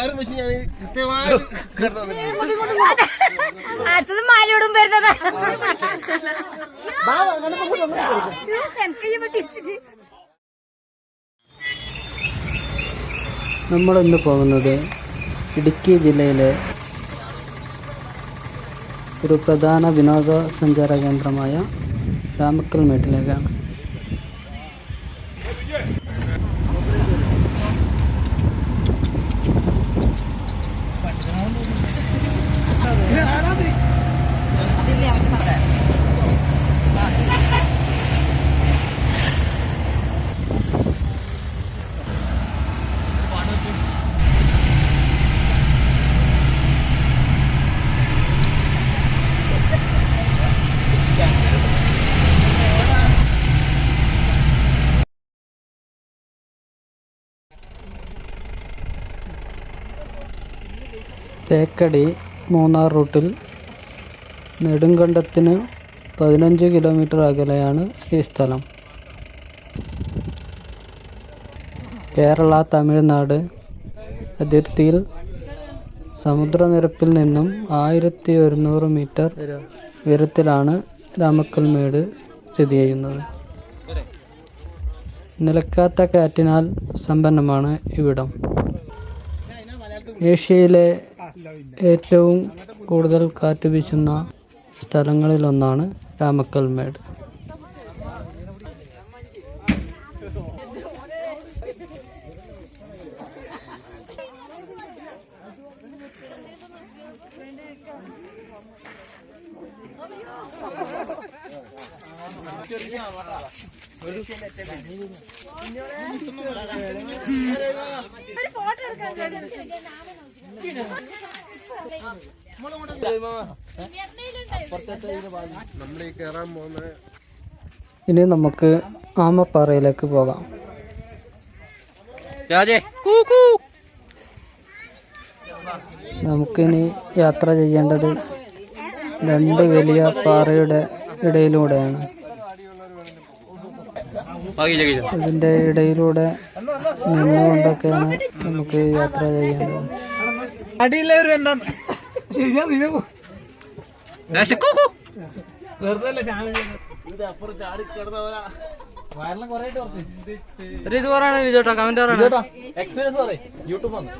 വയറും വെച്ച് ഞാൻ അടുത്തത് മാലയോടും വരുന്നത്. നമ്മളിന്ന് പോകുന്നത് ഇടുക്കി ജില്ലയിലെ ഒരു പ്രധാന വിനോദസഞ്ചാര കേന്ദ്രമായ രാമക്കൽ തേക്കടി മൂന്നാർ റൂട്ടിൽ നെടുങ്കണ്ടത്തിന് പതിനഞ്ച് കിലോമീറ്റർ അകലെയാണ് ഈ സ്ഥലം. കേരള തമിഴ്നാട് അതിർത്തിയിൽ സമുദ്രനിരപ്പിൽ നിന്നും ആയിരത്തി ഒരുന്നൂറ് മീറ്റർ ഉയരത്തിലാണ് രാമക്കൽമേട് സ്ഥിതി ചെയ്യുന്നത്. നിലക്കാത്ത കാറ്റിനാൽ സമ്പന്നമാണ് ഇവിടം. ഏഷ്യയിലെ ഏറ്റവും കൂടുതൽ കാറ്റ് വീശുന്ന സ്ഥലങ്ങളിലൊന്നാണ് രാമക്കൽമേട് ഫോട്ടോ എടുക്കാൻ ഇനി നമുക്ക് ആമപ്പാറയിലേക്ക് പോകാം. നമുക്കിനി യാത്ര ചെയ്യേണ്ടത് രണ്ട് വലിയ പാറയുടെ ഇടയിലൂടെയാണ്. ഇതിന്റെ ഇടയിലൂടെ നിന്നുകൊണ്ടൊക്കെയാണ് നമുക്ക് യാത്ര ചെയ്യേണ്ടത്. അടിയിലേവരും എന്താ ശരിയാ വിജോട്ടാ കമന്റ് എക്സ്പീരിയൻസ് പറയും. യൂട്യൂബ് വന്നു.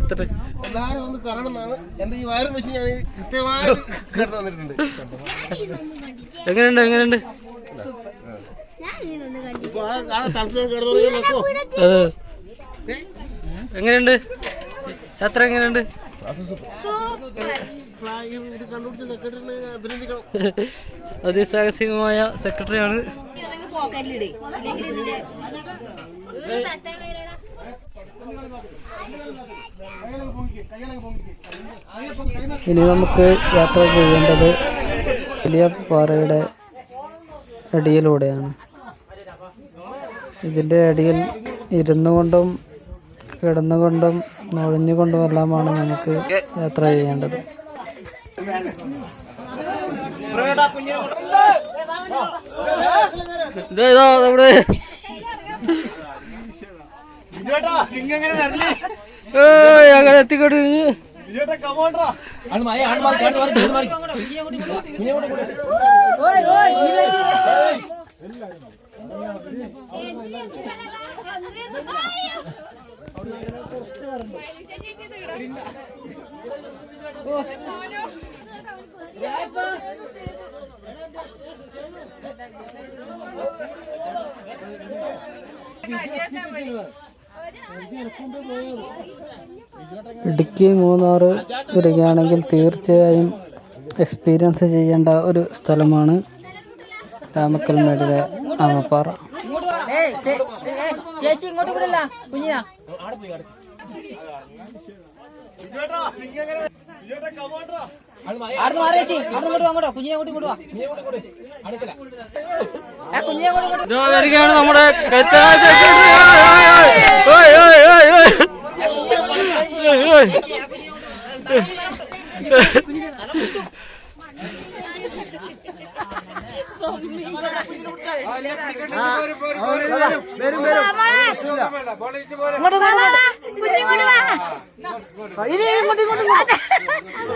എത്തിട്ട്. ഒന്ന് എന്റെ ഈ വയറും വെച്ച് ഞാൻ കൃത്യമായി വന്നിട്ടുണ്ട്. എങ്ങനെയുണ്ട് എങ്ങനെയുണ്ട്? തണുപ്പ് കിടന്നു. എങ്ങനെയുണ്ട്? യാത്ര എങ്ങനെയുണ്ട്? അതിസാഹസികമായ സെക്രട്ടറിയാണ്. ഇനി നമുക്ക് യാത്ര ചെയ്യേണ്ടത് വലിയ പാറയുടെ അടിയിലൂടെയാണ്. ഇതിന്റെ അടിയിൽ ഇരുന്നു കൊണ്ടും കിടന്നുകൊണ്ടും നുഴഞ്ഞുകൊണ്ടുമെല്ലാമാണ് നമുക്ക് യാത്ര ചെയ്യേണ്ടത്. അങ്ങനെ എത്തിക്കോട്ട് ഇടുക്കി മൂന്നാർ വരികയാണെങ്കിൽ തീർച്ചയായും എക്സ്പീരിയൻസ് ചെയ്യേണ്ട ഒരു സ്ഥലമാണ് രാമക്കൽമേടിലെ ആമപ്പാറ. ചേച്ചി ഇങ്ങോട്ട് വിടില്ല കുഞ്ഞിനാ. അവിടെ മാറി ചേച്ചി. അവിടെ ഇങ്ങോട്ട് അങ്ങോട്ടോ കുഞ്ഞിനെ അങ്ങോട്ട് ഇങ്ങോട്ട് വാ. കുഞ്ഞിനെ അങ്ങോട്ട് വരികയാണ് നമ്മുടെ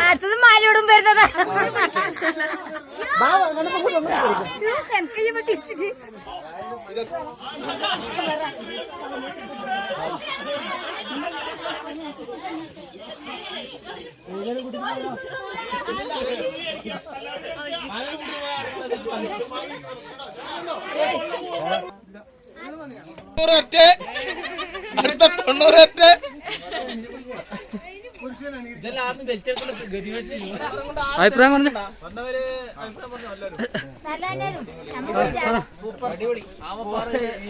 അടുത്തത് മാലയോടും വരുന്നതാ എനിക്ക് തിരിച്ചിട്ട് അടുത്ത തൊണ്ണൂറൊറ്റ. അഭിപ്രായം പറഞ്ഞു.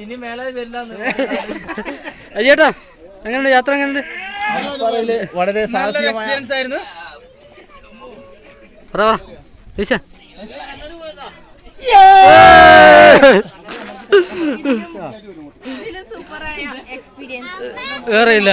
ഇനി മേലെ വരില്ലാന്ന് അയ്യേട്ടാ എങ്ങനെയുണ്ട്? യാത്ര എങ്ങനെയുണ്ട്? വളരെ എക്സ്പീരിയൻസ് ആയിരുന്നു. പറ വേറെ ഇല്ല